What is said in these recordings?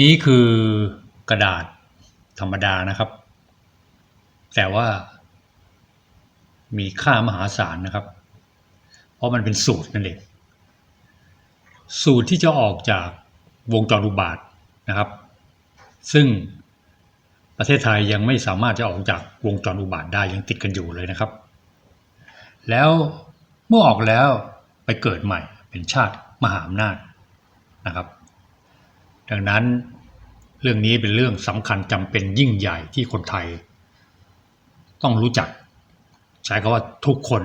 นี่คือกระดาษธรรมดานะครับ แต่ว่ามีค่ามหาศาลนะครับ เพราะมันเป็นสูตรนั่นเอง สูตรที่จะออกจากวงจรอุบาทนะครับ ซึ่งประเทศไทยยังไม่สามารถจะออกจากวงจรอุบาทได้ยังติดกันอยู่เลยนะครับ แล้วเมื่อออกแล้วไปเกิดใหม่เป็นชาติมหาอำนาจนะครับ ดังนั้นเรื่องนี้เป็นเรื่องสำคัญจำเป็นยิ่งใหญ่ที่คนไทย ต้องรู้จัก ใช้คำว่าทุกคน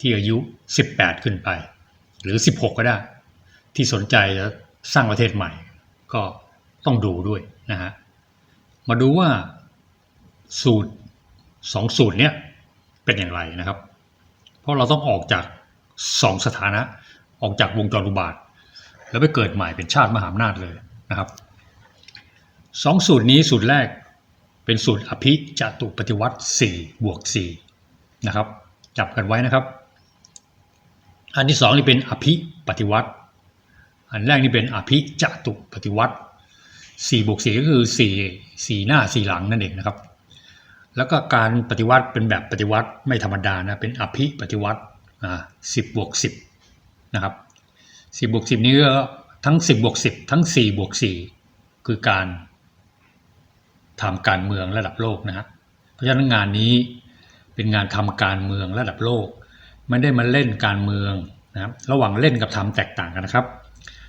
ที่อายุ 18 ขึ้นไป หรือ 16 ก็ได้ ที่สนใจจะสร้างประเทศใหม่ ก็ต้องดูด้วยนะฮะมาดูว่าสูตรสองสูตรเนี้ยเป็นอย่างไรนะครับ เพราะเราต้องออกจากสองสถานะ ออกจากวงจรอุบาท แล้วไปเกิดใหม่เป็นชาติมหาอำนาจเลย นะครับสองสูตรนี้สูตรแรกเป็นสูตรอภิจตุปฏิวัติ4บวก4นะครับจับกันไว้นะครับ อันที่สองนี่เป็นอภิปฏิวัติ อันแรกนี่เป็นอภิจตุปฏิวัติ4บวก4ก็คือ4 4หน้า4หลังนั่นเองนะครับ แล้วก็การปฏิวัติเป็นแบบปฏิวัติไม่ธรรมดานะเป็นอภิปฏิวัติอ่าสิบบวกสิบนะครับสิบบวกสิบนี้ก็ ทั้งสิบบวกสิบทั้งสี่บวกสี่คือการทำการเมืองระดับโลกนะฮะเพราะฉะนั้นงานนี้เป็นงานทำการเมืองระดับโลก ไม่ได้มาเล่นการเมืองนะครับระหว่างเล่นกับทำแตกต่างกันนะครับ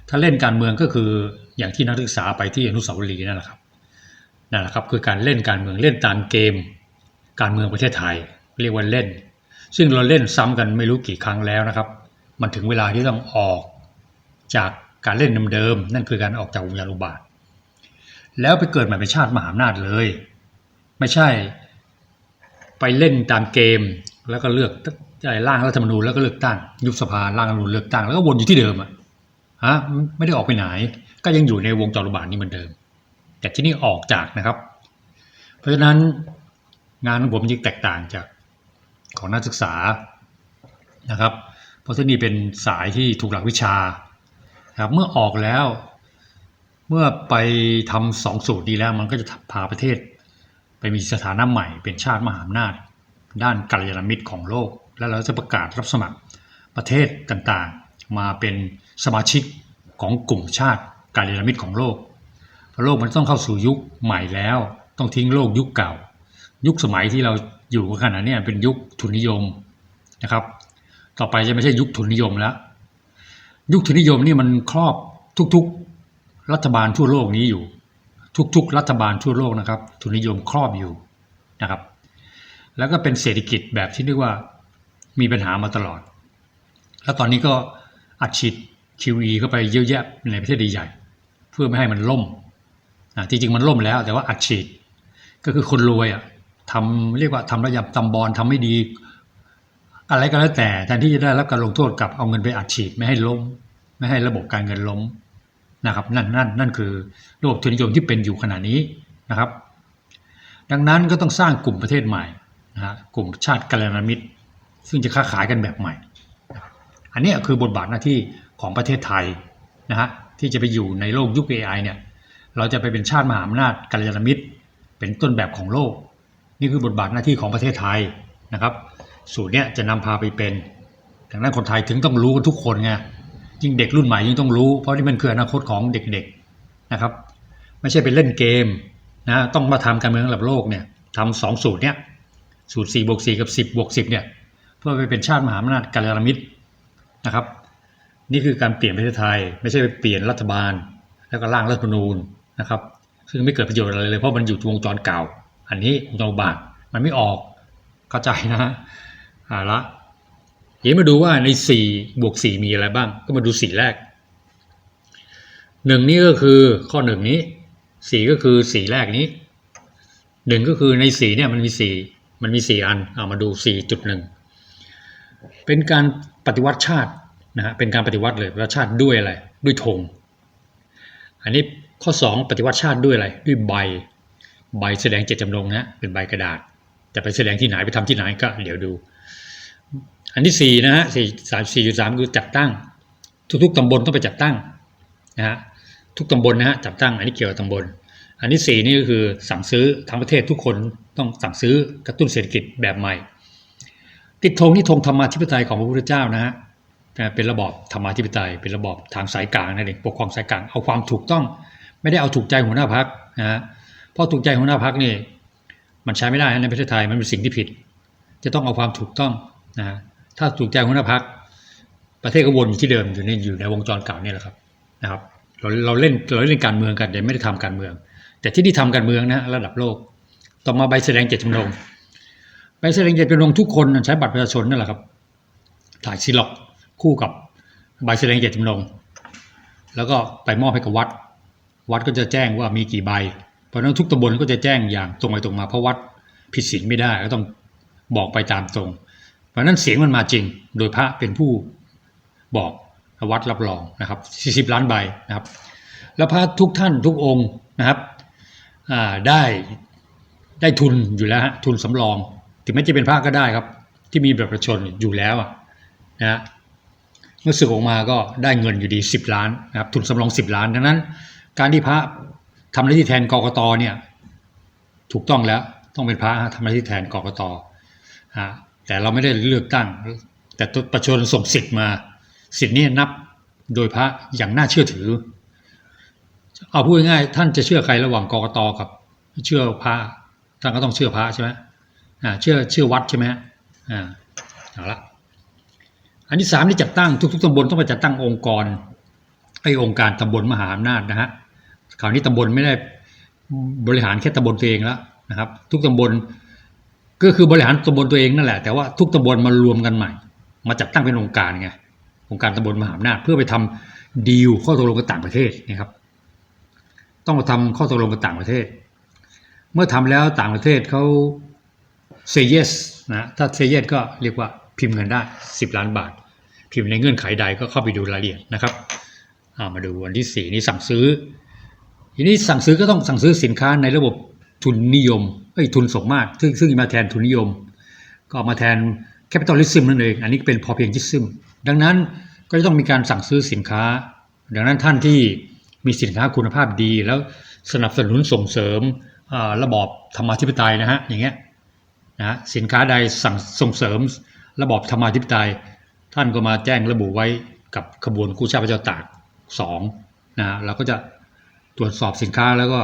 ถ้าเล่นการเมืองก็คืออย่างที่นักศึกษาไปที่อนุสาวรีย์นั่นแหละครับนั่นแหละครับคือการเล่นการเมืองเล่นตามเกม การเมืองประเทศไทย เรียกว่าเล่น ซึ่งเราเล่นซ้ำกันไม่รู้กี่ครั้งแล้วนะครับ มันถึงเวลาที่ต้องออกจาก การเล่นเดิมๆนั่นคือการออกจากวงการอุบาท แล้วไปเกิดใหม่เป็นชาติมหาอำนาจเลย ไม่ใช่ไปเล่นตามเกมแล้วก็เลือกใจร่างรัฐธรรมนูญแล้วก็เลือกตั้ง ยุบสภาร่างรัฐธรรมนูญเลือกตั้งแล้วก็วนอยู่ที่เดิมอะฮะไม่ได้ออกไปไหน ก็ยังอยู่ในวงจรอุบาทนี้เหมือนเดิม แต่ที่นี่ออกจากนะครับ เพราะฉะนั้นงานของผมยิ่งแตกต่างจากของนักศึกษานะครับ เพราะที่นี่เป็นสายที่ถูกหลักวิชา ครับเมื่อออกแล้ว เมื่อไปทำสองสูตรดีแล้ว มันก็จะพาประเทศ ไปมีสถานะใหม่เป็นชาติมหาอำนาจ ด้านกัลยาณมิตรของโลก แล้วเราจะประกาศรับสมัครประเทศต่างๆ มาเป็นสมาชิกของกลุ่มชาติกัลยาณมิตรของโลกเพราะโลกมันต้องเข้าสู่ยุคใหม่แล้ว ต้องทิ้งโลกยุคเก่า ยุคสมัยที่เราอยู่กันขณะนี้เป็นยุคทุนนิยมนะครับ ต่อไปจะไม่ใช่ยุคทุนนิยมแล้ว ยุคทุนนิยมนี่มันครอบทุกๆ รัฐบาลทั่วโลกนี้อยู่ ทุกๆ รัฐบาลทั่วโลกนะครับ ทุนนิยมครอบอยู่นะครับ แล้วก็เป็นเศรษฐกิจแบบที่เรียกว่ามีปัญหามาตลอด แล้วตอนนี้ก็อัดฉีด QE เข้าไปเยอะแยะในประเทศใหญ่เพื่อไม่ให้มันล่มอ่าจริงๆมันล่มแล้ว แต่ว่าอัดฉีดก็คือคนรวยอะทำเรียกว่าทำระยำตำบอลทำไม่ดี อะไรก็แล้วแต่แทนที่จะได้รับการลงโทษกลับเอาเงินไปอัดฉีดไม่ให้ล้ม ไม่ให้ระบบการเงินล้มนะครับนั่นนั่นนั่นคือระบบทุนนิยมที่เป็นอยู่ขณะนี้นะครับ ดังนั้นก็ต้องสร้างกลุ่มประเทศใหม่นะฮะกลุ่มชาติกัลยาณมิตร ซึ่งจะค้าขายกันแบบใหม่ อันนี้คือบทบาทหน้าที่ของประเทศไทยนะฮะที่จะไปอยู่ในโลกยุค AI เนี่ยเราจะไปเป็นชาติมหาอำนาจกัลยาณมิตร เป็นต้นแบบของโลก นี่คือบทบาทหน้าที่ของประเทศไทยนะครับ สูตรเนี้ยจะนำพาไปเป็นดังนั้นคนไทยถึงต้องรู้กันทุกคนไงยิ่งเด็กรุ่นใหม่ยิ่งต้องรู้ เพราะนี่มันคืออนาคตของเด็กๆนะครับ ไม่ใช่ไปเล่นเกมนะต้องมาทำการเมืองระดับโลกเนี่ยทำสองสูตรเนี้ยสูตร4บวก4กับ 10บวก10เนี่ยเพื่อไปเป็นชาติมหาอำนาจกัลยาณมิตรนะครับ นี่คือการเปลี่ยนประเทศไทย ไม่ใช่ไปเปลี่ยนรัฐบาล แล้วก็ร่างรัฐธรรมนูญนะครับ ซึ่งไม่เกิดประโยชน์อะไรเลยเพราะมันอยู่วงจรเก่า อันนี้วงจรบาทมันไม่ออกเข้าใจนะฮะ เอาละเดี๋ยวมาดูว่าใน4บวก4มีอะไรบ้าง ก็มาดูสีแรกหนึ่งนี่ก็คือข้อหนึ่งนี้สี่ก็คือสีแรกนี้หนึ่งก็คือในสีเนี่ยมันมีสี่มันมีสี่อันเอามาดูสี่จุดหนึ่งเป็นการปฏิวัติชาตินะฮะเป็นการปฏิวัติเลยปฏิวัติชาติด้วยอะไรด้วยธงอันนี้ข้อ2ปฏิวัติชาติด้วยอะไรด้วยใบใบแสดงเจตจำนงนะเป็นใบกระดาษ จะไปแสดงที่ไหนไปทำที่ไหนก็เดี๋ยวดู อันที่สี่นะฮะสี่สามสี่จุดสามคือจัดตั้ง ทุกๆตำบลต้องไปจัดตั้งนะฮะทุกตำบลนะฮะจัดตั้ง อันนี้เกี่ยวกับตำบล อันที่สี่นี่ก็คือสั่งซื้อทั้งประเทศทุกคนต้องสั่งซื้อกระตุ้นเศรษฐกิจแบบใหม่ ติดธงนี่ธงธรรมาธิปไตยของพระพุทธเจ้านะฮะเป็นระบอบธรรมาธิปไตย เป็นระบอบทางสายกลางนั่นเองปกครองสายกลางเอาความถูกต้อง ไม่ได้เอาถูกใจหัวหน้าพักนะฮะเพราะถูกใจหัวหน้าพักนี่มันใช้ไม่ได้ในประเทศไทยมันเป็นสิ่งที่ผิด จะต้องเอาความถูกต้องนะ ถ้าถูกใจหัวหน้าพักประเทศก็วนอยู่ที่เดิมอยู่ในอยู่ในวงจรเก่านี่แหละครับนะครับเราเราเล่นเราเล่นการเมืองกันแต่ไม่ได้ทำการเมือง แต่ที่นี่ทำการเมืองนะระดับโลก ต่อมาใบแสดงเจตจำนงใบแสดงเจตจำนงทุกคนใช้บัตรประชาชนนั่นแหละครับ ถ่ายซีล็อกคู่กับใบแสดงเจตจำนง แล้วก็ไปมอบให้กับวัด วัดก็จะแจ้งว่ามีกี่ใบ เพราะฉะนั้นทุกตำบลก็จะแจ้งอย่างตรงไปตรงมาเพราะวัดผิดศีลไม่ได้ก็ต้องบอกไปตามตรง เพราะนั้นเสียงมันมาจริง โดยพระเป็นผู้บอกวัดรับรองนะครับ 40 ล้านใบนะครับ แล้วพระทุกท่านทุกองค์นะครับได้ได้ทุนอยู่แล้วฮะทุนสำรอง ถึงแม้จะเป็นพระก็ได้ครับ ที่มีแบบประชาชนอยู่แล้วนะฮะเมื่อสึกออกมาก็ได้เงินอยู่ดี 10 ล้านนะครับ ทุนสำรอง 10 ล้าน ดังนั้น การที่พระทำหน้าที่แทนกกตเนี่ย ถูกต้องแล้วต้องเป็นพระฮะทำหน้าที่แทนกกตฮะ แต่เราไม่ได้เลือกตั้ง แต่ประชาชนส่งสิทธิ์มา สิทธิ์นี้นับโดยพระอย่างน่าเชื่อถือ เอาพูดง่ายท่านจะเชื่อใครระหว่างกรกตกับ เชื่อพระท่านก็ต้องเชื่อพระใช่ไหมอ่าเชื่อเชื่อวัดใช่ไหมอ่าเอาละอันที่สามที่จัดตั้งทุกๆตำบลต้องไปจัดตั้งองค์กรไอ้องค์การตำบลมหาอำนาจนะฮะคราวนี้ตำบลไม่ได้บริหารแค่ตำบลตัวเองแล้วนะครับ ทุกตำบล ก็คือบริหารตำบลตัวเองนั่นแหละแต่ว่าทุกตำบลมารวมกันใหม่ มาจัดตั้งเป็นองค์การไงองค์การตำบลมหาอำนาจเพื่อไปทำดีลข้อตกลงกับต่างประเทศนะครับ ต้องมาทำข้อตกลงกับต่างประเทศ เมื่อทำแล้วต่างประเทศเขา say yes นะถ้า say yes ก็เรียกว่าพิมพ์เงินได้ 10 ล้านบาท พิมพ์ในเงื่อนไขใดก็เข้าไปดูรายละเอียดนะครับามาดูวันที่ 4 นี้สั่งซื้อ ทีนี้สั่งซื้อก็ต้องสั่งซื้อสินค้าในระบบ ทุนนิยมเอ้ยทุนส่งมากซึ่งซึ่งมาแทนทุนนิยม ก็มาแทนแคปิตอลิซึมนั่นเอง อันนี้เป็นพอเพียงจิซึมดังนั้นก็จะต้องมีการสั่งซื้อสินค้า ดังนั้นท่านที่มีสินค้าคุณภาพดี แล้วสนับสนุนส่งเสริมระบอบธรรมาธิปไตยนะฮะอย่างเงี้ยนะสินค้าใดสั่งส่งเสริมระบอบธรรมาธิปไตย ท่านก็มาแจ้งระบุไว้กับขบวนกู้ชาติพระเจ้าตากสองนะเราก็จะตรวจสอบสินค้าแล้วก็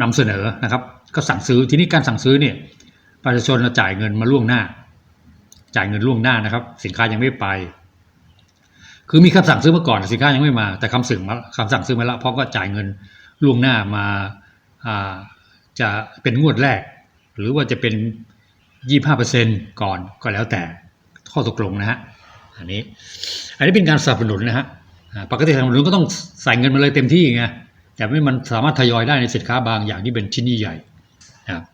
นำเสนอนะครับ ก็สั่งซื้อทีนี้การสั่งซื้อเนี่ยประชาชนจ่ายเงินมาล่วงหน้า จ่ายเงินล่วงหน้านะครับ สินค้ายังไม่ไป คือมีคำสั่งซื้อมาก่อนสินค้ายังไม่มา แต่คำสั่งมาคำสั่งซื้อมาแล้วเพราะก็จ่ายเงินล่วงหน้ามาจะเป็นงวดแรก หรือว่าจะเป็นยี่ห้าเปอร์เซ็นก่อนก็แล้วแต่ข้อตกลงนะฮะอันนี้ อันนี้เป็นการสนับสนุนนะฮะปกติสนับสนุนก็ต้องใส่เงินมาเลยเต็มที่ไง แต่ไม่มันสามารถทยอยได้ในสินค้าบางอย่างที่เป็นชิ้นใหญ่นะครับ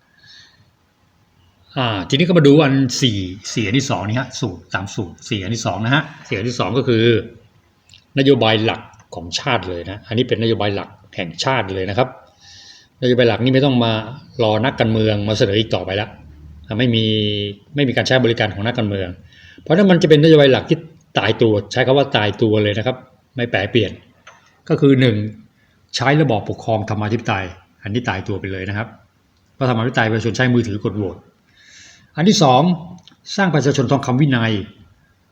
อ่าทีนี้ก็มาดูอันสี่สี่อันที่สองนี่ฮะสูตรตามสูตรสี่อันที่สองนะฮะสี่อันที่สองก็คือ นโยบายหลักของชาติเลยนะอันนี้เป็นนโยบายหลักแห่งชาติเลยนะครับนโยบายหลักนี้ไม่ต้องมารอนักการเมืองมาเสนออีกต่อไปแล้วไม่มีไม่มีการใช้บริการของนักการเมือง เพราะนั้นมันจะเป็นนโยบายหลักที่ตายตัว ใช้คำว่าตายตัวเลยนะครับ ไม่แปรเปลี่ยน ก็คือหนึ่ง ใช้ระบอบปกครองธรรมาธิปไตย อันนี้ตายตัวไปเลยนะครับเพราะธรรมาธิปไตยประชาชนใช้มือถือกดโหวตอันที่สองสร้างประชาชนทองคำวินัย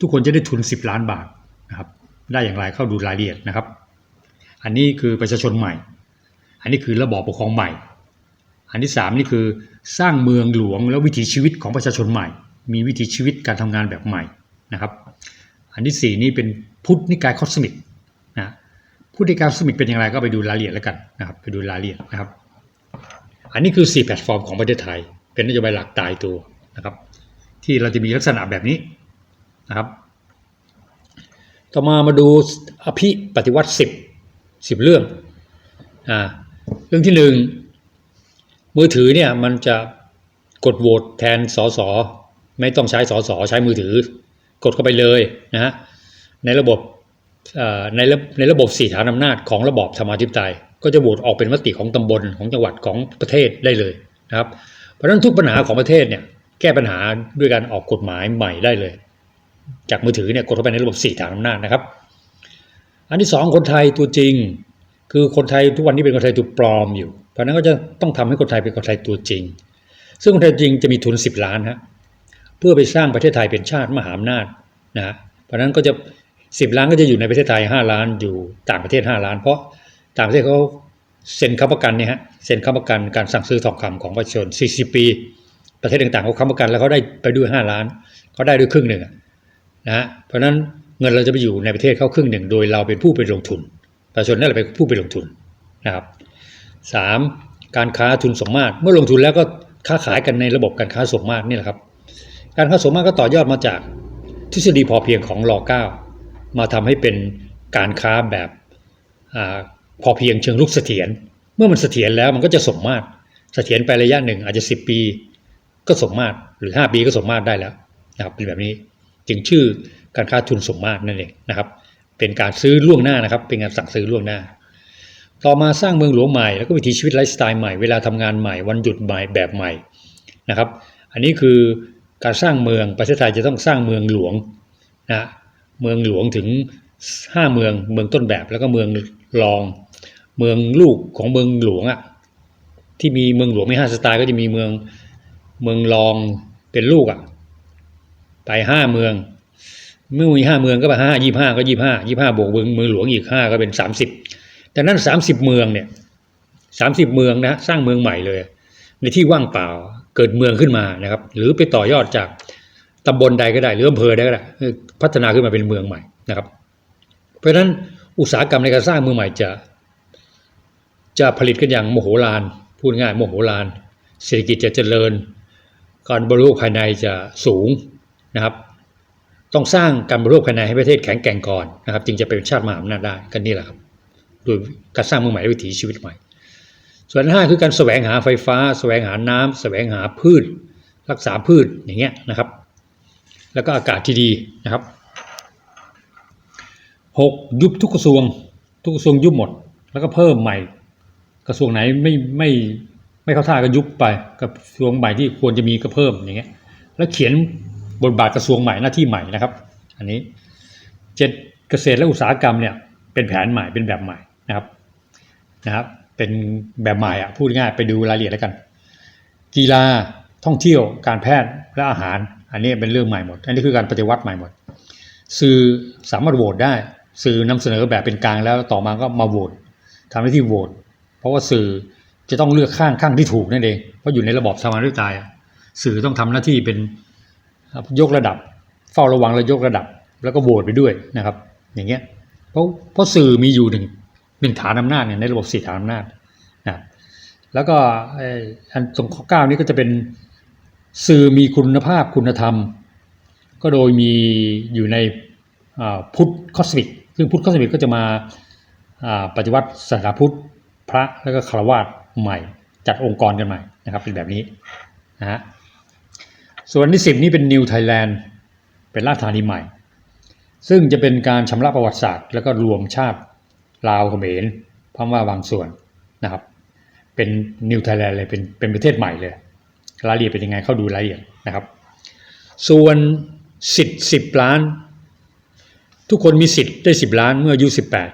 ทุกคนจะได้ทุน 10 ล้านบาทนะครับได้อย่างไรเข้าดูรายละเอียดนะครับ อันนี้คือประชาชนใหม่ อันนี้คือระบอบปกครองใหม่ อันที่สามนี่คือสร้างเมืองหลวงแล้ววิถีชีวิตของประชาชนใหม่ มีวิถีชีวิตการทำงานแบบใหม่นะครับ อันที่สี่นี่เป็นพุทธนิกายคอสมิกนะ พุทธนิกายคอสมิกเป็นอย่างไรก็ไปดูรายละเอียดแล้วกันนะครับ ไปดูรายละเอียดนะครับ อันนี้คือ 4 แพลตฟอร์มของประเทศไทย เป็นนโยบายหลักตายตัวนะครับ ที่เราจะมีลักษณะแบบนี้นะครับ ต่อมามาดูอภิปฏิวัติสิบสิบเรื่องอ่าเรื่องที่หนึ่งมือถือเนี่ยมันจะกดโหวตแทนสสไม่ต้องใช้สสใช้มือถือ กดเข้าไปเลยนะฮะในระบบ ในระในระบบสี่ฐานอำนาจของระบอบธรรมาธิปไตย ก็จะโหวตออกเป็นมติของตำบลของจังหวัดของประเทศได้เลยนะครับ เพราะฉะนั้นทุกปัญหาของประเทศเนี่ยแก้ปัญหาด้วยการออกกฎหมายใหม่ได้เลย จากมือถือเนี่ยกดเข้าไปในระบบสี่ฐานอำนาจนะครับ อันที่สองคนไทยตัวจริง คือคนไทยทุกวันนี้เป็นคนไทยตัวปลอมอยู่ เพราะนั้นก็จะต้องทำให้คนไทยเป็นคนไทยตัวจริง ซึ่งคนไทยจริงจะมีทุน 10 ล้านฮะเพื่อไปสร้างประเทศไทยเป็นชาติมหาอำนาจนะเพราะนั้นก็จะ 10 ล้านก็จะอยู่ในประเทศไทย 5 ล้านอยู่ต่างประเทศ 5 ล้าน เพราะต่างประเทศเขาเซ็นค้ำประกันเนี่ยฮะเซ็นค้ำประกันการสั่งซื้อทองคำของประชาชน 40 ปี ประเทศต่างๆเขาค้ำประกันแล้วเขาได้ไปด้วย 5 ล้านเขาได้ด้วยครึ่งหนึ่งนะฮะเพราะฉะนั้นเงินเราจะไปอยู่ในประเทศเขาครึ่งหนึ่ง โดยเราเป็นผู้ไปลงทุน ประชาชนนั่นแหละเป็นผู้ไปลงทุนนะครับสามการค้าทุนสมมาตรเมื่อลงทุนแล้วก็ค้าขายกันในระบบการค้าสมมาตรนี่แหละครับ การค้าสมมาตรก็ต่อยอดมาจากทฤษฎีพอเพียงของรเก้า มาทำให้เป็นการค้าแบบอพอเพียงเชิงลุกเสถียรเมื่อมันเสถียรแล้วมันก็จะสมมาตรเสถียรไประยะหนึ่งอาจจะ 10 ปี ก็สมมาตรหรือ 5 ปีก็สมมาตรได้แล้วนะครับเป็นแบบนี้จึงชื่อการค้าทุนสมมาตรนั่นเองนะครับ เป็นการซื้อล่วงหน้านะครับ เป็นการสั่งซื้อล่วงหน้า ต่อมาสร้างเมืองหลวงใหม่แล้วก็วิถีชีวิตไลฟ์สไตล์ใหม่เวลาทำงานใหม่วันหยุดใหม่แบบใหม่นะครับ อันนี้คือการสร้างเมืองประเทศไทยจะต้องสร้างเมืองหลวงนะ เมืองหลวงถึง 5 เมืองเมืองต้นแบบแล้วก็เมืองรอง เมืองลูกของเมืองหลวงอะ่ะที่มีเมืองหลวงไม่ห้าสไตล์ก็จะมีเมืองเมืองรองเป็นลูกอะ่ะไปห้าเมืองเมื่อมีห้าเมืองก็ไปห้ายี่ห้าก็ยี่ห้ายี่ห้าบวกเมืองเมืองหลวงอีกห้าก็เป็นสามสิบแต่นั้นสามสิบเมืองเนี่ยสามสิบเมืองนะสร้างเมืองใหม่เลย ในที่ว่างเปล่าเกิดเมืองขึ้นมานะครับ หรือไปต่อยอดจาก ตำบลใดก็ได้หรืออำเภอใดก็ได้พัฒนาขึ้นมาเป็นเมืองใหม่นะครับ เพราะฉะนั้นอุตสาหกรรมในการสร้างเมืองใหม่จะ จะผลิตกันอย่างโมโหลาน พูดง่ายโมโหลาน เศรษฐกิจจะเจริญ การบริโภคภายในจะสูงนะครับ ต้องสร้างการบริโภคภายในให้ประเทศแข็งแกร่งก่อนนะครับ จึงจะเป็นชาติมหาอำนาจได้กันนี่แหละครับโดยการสร้างเมืองใหม่และวิถีชีวิตใหม่ ส่วนห้าคือการแสวงหาไฟฟ้า แสวงหาน้ำแสวงหาพืช รักษาพืชอย่างเงี้ยนะครับ แล้วก็อากาศที่ดีนะครับหกยุบทุกกระทรวง ทุกกระทรวงยุบหมด แล้วก็เพิ่มใหม่ กระทรวงไหนไม่ไม่ไม่เข้าท่าก็ยุบไปกระทรวงใหม่ที่ควรจะมีก็เพิ่มอย่างเงี้ยแล้วเขียนบทบาทกระทรวงใหม่หน้าที่ใหม่นะครับ อันนี้เจ็ดเกษตรและอุตสาหกรรมเนี่ยเป็นแผนใหม่เป็นแบบใหม่นะครับนะครับ เป็นแบบใหม่อะพูดง่ายไปดูรายละเอียดแล้วกัน กีฬาท่องเที่ยวการแพทย์และอาหาร อันนี้เป็นเรื่องใหม่หมด อันนี้คือการปฏิวัติใหม่หมด สื่อสามารถโหวตได้ สื่อนำเสนอแบบเป็นกลางแล้วต่อมาก็มาโหวตทำหน้าที่โหวตเพราะว่าสื่อจะต้องเลือกข้างข้างที่ถูกนั่นเองเพราะอยู่ในระบอบสมาธิปไตยสื่อต้องทำหน้าที่เป็นยกระดับ เฝ้าระวังและยกระดับ แล้วก็โหวตไปด้วยนะครับ อย่างเงี้ยเพราะเพราะสื่อมีอยู่หนึ่งหนึ่งฐานอำนาจเนี่ยในระบบสี่ฐานอำนาจนะแล้วก็อ้อันตรงข้อเก้านี้ก็จะเป็น สื่อมีคุณภาพคุณธรรม ก็โดยมีอยู่ในพุทธคอสมิกซึ่งพุทธคอสมิกก็จะมาปฏิวัติศาสนาพุทธพระแล้วก็คารวาสใหม่ จัดองค์กรกันใหม่นะครับเป็นแบบนี้นะฮะส่วนที่สิบนี้เป็นนิวไทยแลนด์เป็นราชธานีใหม่ ซึ่งจะเป็นการชำระประวัติศาสตร์ แล้วก็รวมชาติลาวเขมรพม่าบางส่วนนะครับ เป็นนิวไทยแลนด์เลยเป็นเป็นประเทศใหม่เลย รายละเอียดเป็นยังไงเข้าดูรายละเอียดนะครับ ส่วนสิทธิ์สิบล้าน ทุกคนมีสิทธิ์ได้สิบล้านเมื่ออายุสิบแปด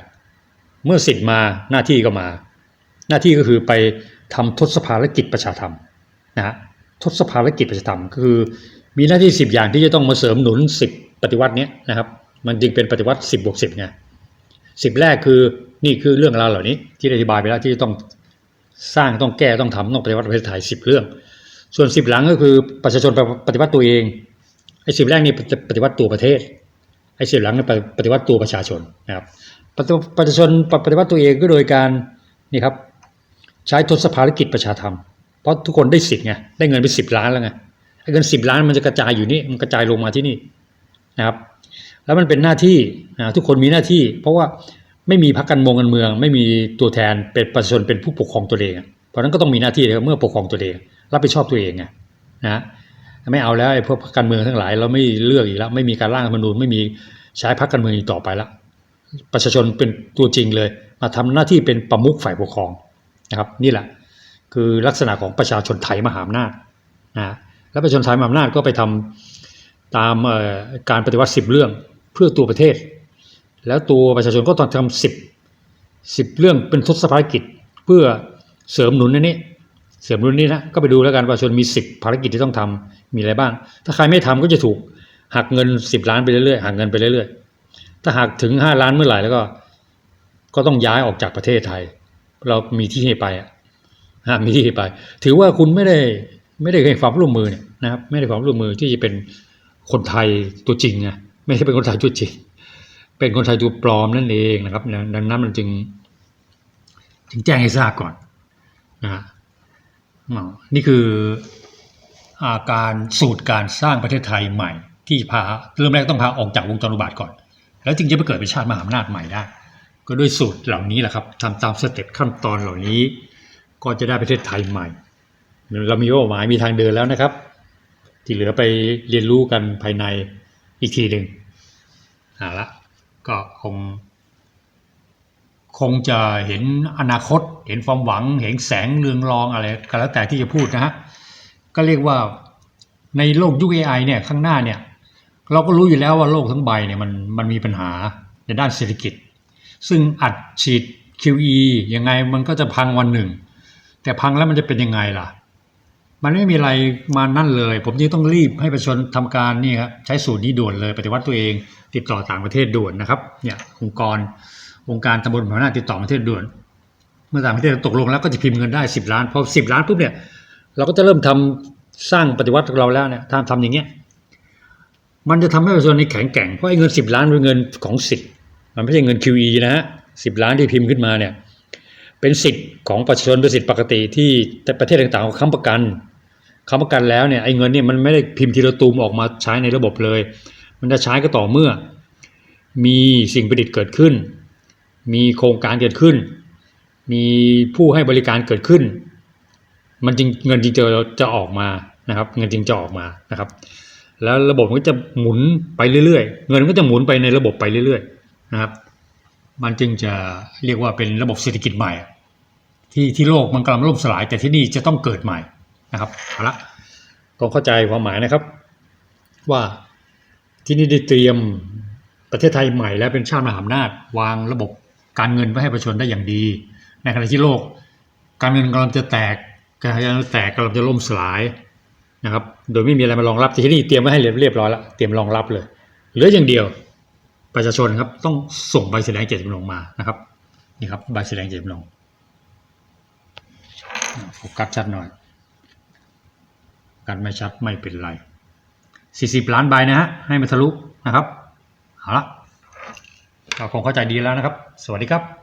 เมื่อสิทธิ์มาหน้าที่ก็มา หน้าที่ก็คือไปทำทศภารกิจประชาธรรมนะฮะทศภารกิจประชาธรรมก็คือ มีหน้าที่สิบอย่างที่จะต้องมาเสริมหนุนสิบปฏิวัติเนี้ยนะครับ มันจึงเป็นปฏิวัติสิบบวกสิบไงสิบแรกคือนี่คือเรื่องราวเหล่านี้ที่อธิบายไปแล้วที่จะต้องสร้างต้องแก้ต้องทำต้องปฏิวัติประเทศไทยสิบเรื่อง ส่วนสิบหลังก็คือประชาชนปฏิวัติตัวเองไอ้สิบแรกนี่ปฏิวัติตัวประเทศไอ้สิบหลังนี่ปฏิวัติตัวประชาชนนะครับประชาชนปฏิวัติตัวเองก็โดยการนี่ครับใช้ทศภารกิจประชาธรรมเพราะทุกคนได้สิทธิ์ไงได้เงินไปสิบล้านแล้วไงไอ้เงินสิบล้านมันจะกระจายอยู่นี่มันกระจายลงมาที่นี่นะครับแล้วมันเป็นหน้าที่นะทุกคนมีหน้าที่ เพราะว่าไม่มีพรรคการเมืองการเมือง ไม่มีตัวแทนเป็นประชาชนเป็นผู้ปกครองตัวเองเพราะนั้นก็ต้องมีหน้าที่เมื่อปกครองตัวเอง รับผิดชอบตัวเองไงนะไม่เอาแล้วไอ้พวกพรรคการเมืองทั้งหลาย เราไม่เลือกอีกแล้ว ไม่มีการร่างรัฐธรรมนูญไม่มีใช้พรรคการเมืองอีกต่อไปแล้วประชาชนเป็นตัวจริงเลย มาทำหน้าที่เป็นประมุขฝ่ายปกครองนะครับ นี่แหละ คือลักษณะของประชาชนไทยมหาอำนาจนะแล้วประชาชนไทยมหาอำนาจก็ไปทำตามการปฏิวัติสิบเรื่องเพื่อตัวประเทศ แล้วตัวประชาชนก็ต้องทำสิบสิบเรื่องเป็นทศภารกิจเพื่อเสริมหนุนอันนี้ เสริมหนุนนี้นะก็ไปดูแล้วกันประชาชนมีสิบภารกิจที่ต้องทำมีอะไรบ้าง ถ้าใครไม่ทำก็จะถูกหักเงินสิบล้านไปเรื่อยๆหักเงินไปเรื่อยๆ ถ้าหักถึงห้าล้านเมื่อไหร่แล้วก็ ก็ต้องย้ายออกจากประเทศไทย เรามีที่ให้ไปอะฮะมีที่ให้ไป ถือว่าคุณไม่ได้ไม่ได้ให้ความร่วมมือเนี่ยนะครับไม่ได้ความร่วมมือที่จะเป็นคนไทยตัวจริงไงไม่ใช่เป็นคนไทยตัวจริง เป็นคนไทยตัวปลอมนั่นเองนะครับดังนั้นมันจึง จึงแจ้งให้ทราบก่อนนะฮะ นี่คืออาการสูตรการสร้างประเทศไทยใหม่ ที่พาเริ่มแรกต้องพาออกจากวงจรอุบาทก่อน แล้วจึงจะไปเกิดเป็นชาติมหาอำนาจใหม่ได้ ก็ด้วยสูตรเหล่านี้แหละครับทำตามสเต็ปขั้นตอนเหล่านี้ ก็จะได้ประเทศไทยใหม่ เรามีเป้าหมายมีทางเดินแล้วนะครับ ที่เหลือไปเรียนรู้กันภายในอีกทีหนึ่งเอาละก็คง คงจะเห็นอนาคต เห็นความหวัง เห็นแสงเรืองรองอะไรก็แล้วแต่ที่จะพูดนะฮะก็เรียกว่าในโลกยุค AI เนี่ยข้างหน้าเนี่ยเราก็รู้อยู่แล้วว่าโลกทั้งใบเนี่ยมันมันมีปัญหาในด้านเศรษฐกิจ ซึ่งอัดฉีด QE ยังไงมันก็จะพังวันหนึ่ง แต่พังแล้วมันจะเป็นยังไงล่ะ มันไม่มีอะไรมานั่นเลย ผมจึงต้องรีบให้ประชาชนทำการนี่ครับใช้สูตรนี้ด่วนเลยปฏิวัติตัวเอง ติดต่อต่างประเทศด่วนนะครับเนี่ยองค์กร องค์การตำบลหัวหน้าติดต่อประเทศด่วน เมื่อต่างประเทศตกลงแล้วก็จะพิมพ์เงินได้ 10 ล้านพอ10 ล้านปุ๊บเนี่ยเราก็จะเริ่มทำสร้างปฏิวัติของเราแล้วเนี่ยทำทำอย่างเงี้ยมันจะทำให้ประชาชนในแข็งแกร่งเพราะไอ้เงิน 10 ล้านเป็นเงินของสิทธิ์มันไม่ใช่เงิน QE นะฮะ10ล้านที่พิมพ์ขึ้นมาเนี่ยเป็นสิทธิ์ของประชาชนเป็นสิทธิ์ปกติที่แต่ประเทศต่างๆเขาค้ำประกันค้ำประกันแล้วเนี่ยไอ้เงินเนี่ยมันไม่ได้พิมพ์ทีละตูมออกมาใช้ในระบบเลย มันจะใช้ก็ต่อเมื่อ มีสิ่งประดิษฐ์เกิดขึ้น มีโครงการเกิดขึ้น มีผู้ให้บริการเกิดขึ้น มันจริงเงินจริงจะจะออกมานะครับ เงินจริงจะออกมานะครับ แล้วระบบมันก็จะหมุนไปเรื่อยๆ เงินก็จะหมุนไปในระบบไปเรื่อยๆนะครับ มันจึงจะเรียกว่าเป็นระบบเศรษฐกิจใหม่ ที่ที่โลกมันกำลังล่มสลายแต่ที่นี่จะต้องเกิดใหม่นะครับเอาละต้องเข้าใจความหมายนะครับ ว่าที่นี่ได้เตรียมประเทศไทยใหม่แล้วเป็นชาติมหาอำนาจวางระบบ การเงินไว้ให้ประชาชนได้อย่างดี ในขณะที่โลก การเงินกำลังจะแตกการเงินแตกกำลังจะล่มสลายนะครับ โดยไม่มีอะไรมารองรับที่นี่เตรียมไว้ให้เรียบร้อยแล้วเตรียมรองรับเลยเหลืออย่างเดียวประชาชนครับต้องส่งใบแสดงเจตจำนงมานะครับนี่ครับใบแสดงเจตจำนงโฟกัสชัดหน่อยกันไม่ชัดไม่เป็นไร 40 ล้านใบนะฮะให้มันทะลุนะครับเอาละ ก็คงเข้าใจดีแล้วนะครับ สวัสดีครับ